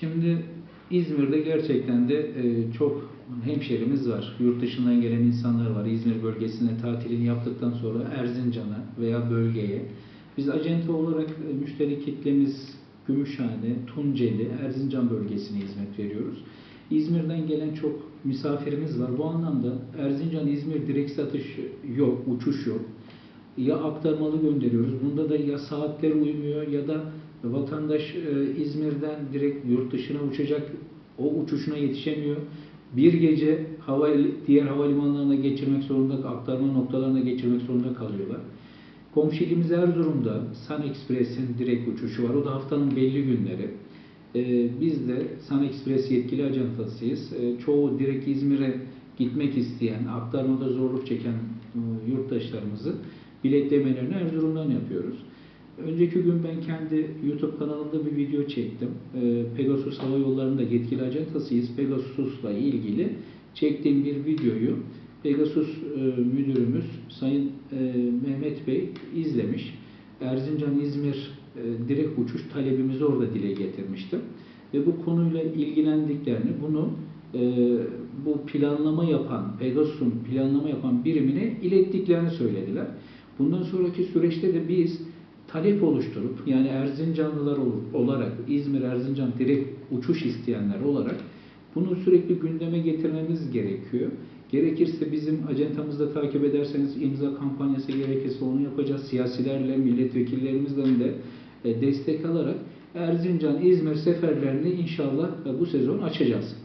Şimdi İzmir'de gerçekten de e, çok hemşerimiz var. Yurt dışından gelen insanlar var. İzmir bölgesine tatilini yaptıktan sonra Erzincan'a veya bölgeye. Biz acente olarak e, müşteri kitlemiz Gümüşhane, Tunceli, Erzincan bölgesine hizmet veriyoruz. İzmir'den gelen çok misafirimiz var. Bu anlamda Erzincan-İzmir direkt satış yok, uçuş yok. Ya aktarmalı gönderiyoruz. Bunda da ya saatler uymuyor ya da vatandaş e, İzmir'den direkt yurt dışına uçacak. O uçuşuna yetişemiyor. Bir gece hava diğer havalimanlarına geçirmek zorunda, aktarma noktalarına geçirmek zorunda kalıyorlar. Komşu ilimiz Erzurum'da Sun Express'in direkt uçuşu var. O da haftanın belli günleri. Ee, biz de Sun Express yetkili ajantasıyız. Ee, çoğu direkt İzmir'e gitmek isteyen, aktarmada zorluk çeken e, yurttaşlarımızı biletlemelerini Erzurum'dan yapıyoruz. Önceki gün ben kendi YouTube kanalımda bir video çektim. Ee, Pegasus Hava Yolları'nda yetkili ajantasıyız. Pegasus'la ilgili çektiğim bir videoyu Pegasus e, müdürümüz Sayın e, Mehmet Bey izlemiş. Erzincan-İzmir e, direkt uçuş talebimizi orada dile getirmiştim. Ve bu konuyla ilgilendiklerini, bunu e, bu planlama yapan, Pegasus'un planlama yapan birimine ilettiklerini söylediler. Bundan sonraki süreçte de biz talep oluşturup yani Erzincanlılar ol- olarak İzmir Erzincan direkt uçuş isteyenler olarak bunu sürekli gündeme getirmemiz gerekiyor. Gerekirse bizim acentamızda takip ederseniz imza kampanyası gerekirse onu yapacağız. Siyasilerle, milletvekillerimizden de e, destek alarak Erzincan, İzmir seferlerini inşallah e, bu sezon açacağız.